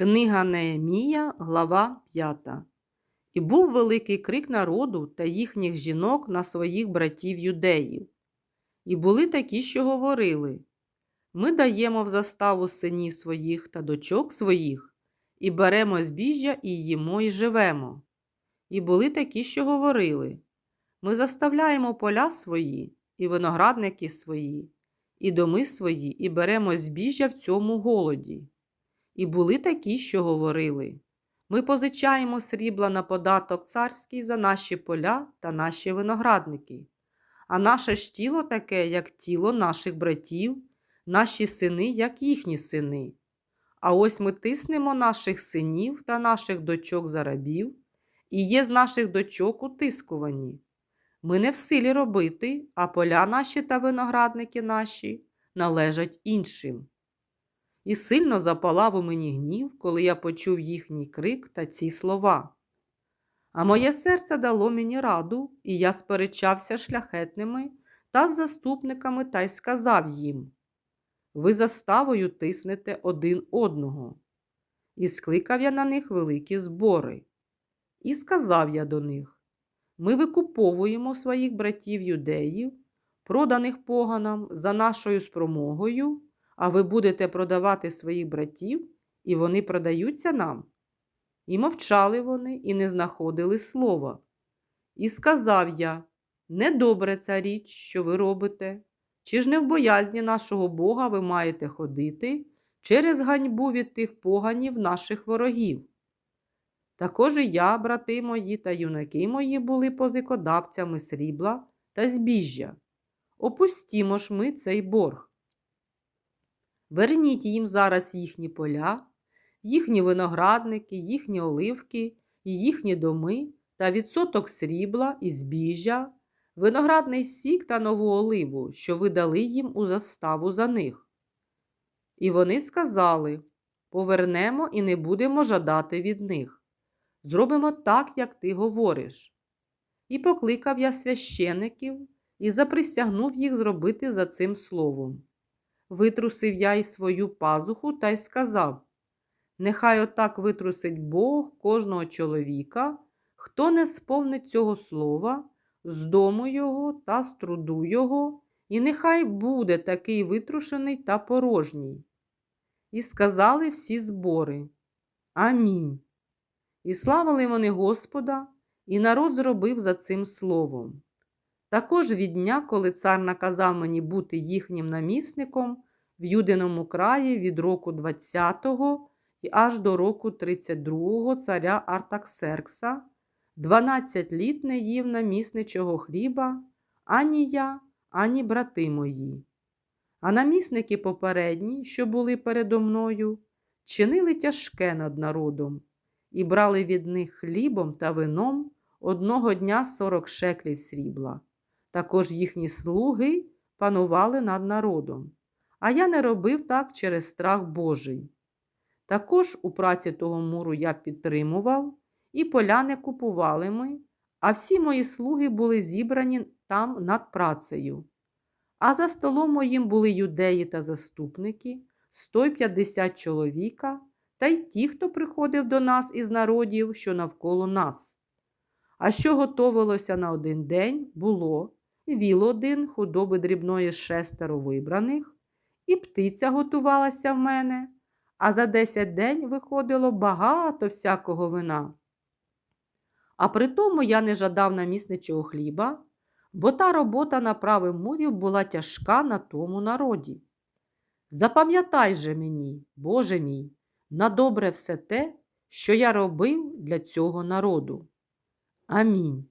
Книга Неемія, глава 5. І був великий крик народу та їхніх жінок на своїх братів юдеїв. І були такі, що говорили: Ми даємо в заставу синів своїх та дочок своїх, і беремо збіжжя, і їмо, і живемо. І були такі, що говорили: Ми заставляємо поля свої, і виноградники свої, і доми свої, і беремо збіжжя в цьому голоді. І були такі, що говорили: Ми позичаємо срібла на податок царський за наші поля та наші виноградники, а наше ж тіло таке, як тіло наших братів, наші сини, як їхні сини. А ось ми тиснемо наших синів та наших дочок за рабів, і є з наших дочок утискувані. Ми не в силі робити, а поля наші та виноградники наші належать іншим. І сильно запалав у мені гнів, коли я почув їхній крик та ці слова. А моє серце дало мені раду, і я сперечався шляхетними та заступниками та й сказав їм: Ви заставою тиснете один одного. І скликав я на них великі збори. І сказав я до них: Ми викуповуємо своїх братів юдеїв, проданих поганам за нашою спромогою а ви будете продавати своїх братів, і вони продаються нам. І мовчали вони, і не знаходили слова. І сказав я недобре ця річ, що ви робите, чи ж не в боязні нашого Бога ви маєте ходити через ганьбу від тих поганів наших ворогів. Також і я, брати мої та юнаки мої, були позикодавцями срібла та збіжжя. Опустімо ж ми цей борг. Верніть їм зараз їхні поля, їхні виноградники, їхні оливки, і їхні доми та відсоток срібла і збіжжя, виноградний сік та нову оливу, що ви дали їм у заставу за них. І вони сказали повернемо і не будемо жадати від них. Зробимо так, як ти говориш. І покликав я священиків і заприсягнув їх зробити за цим словом. Витрусив я й свою пазуху та й сказав: Нехай отак витрусить Бог кожного чоловіка, хто не сповнить цього слова, з дому його та з труду його, і нехай буде такий витрушений та порожній. І сказали всі збори Амінь. І славили вони Господа, і народ зробив за цим словом. Також від дня, коли цар наказав мені бути їхнім намісником в Юдиному краї від року 20-го і аж до року 32-го царя Артаксеркса, 12 літ не їв намісничого хліба, ані я, ані брати мої. А намісники попередні, що були передо мною, чинили тяжке над народом і брали від них хлібом та вином одного дня 40 шеклів срібла. Також їхні слуги панували над народом, а я не робив так через страх Божий. Також у праці того муру я підтримував, і поля не купували ми, а всі мої слуги були зібрані там над працею. А за столом моїм були юдеї та заступники, 150 чоловіка, та й ті, хто приходив до нас із народів, що навколо нас. А що готовилося на один день, було віл один, худоби дрібної шестеро вибраних, і птиця готувалася в мене, а за десять день виходило багато всякого вина. А при тому я не жадав намісничого хліба, бо та робота на правим мурі була тяжка на тому народі. Запам'ятай же мені, Боже мій, на добре все те, що я робив для цього народу. Амінь.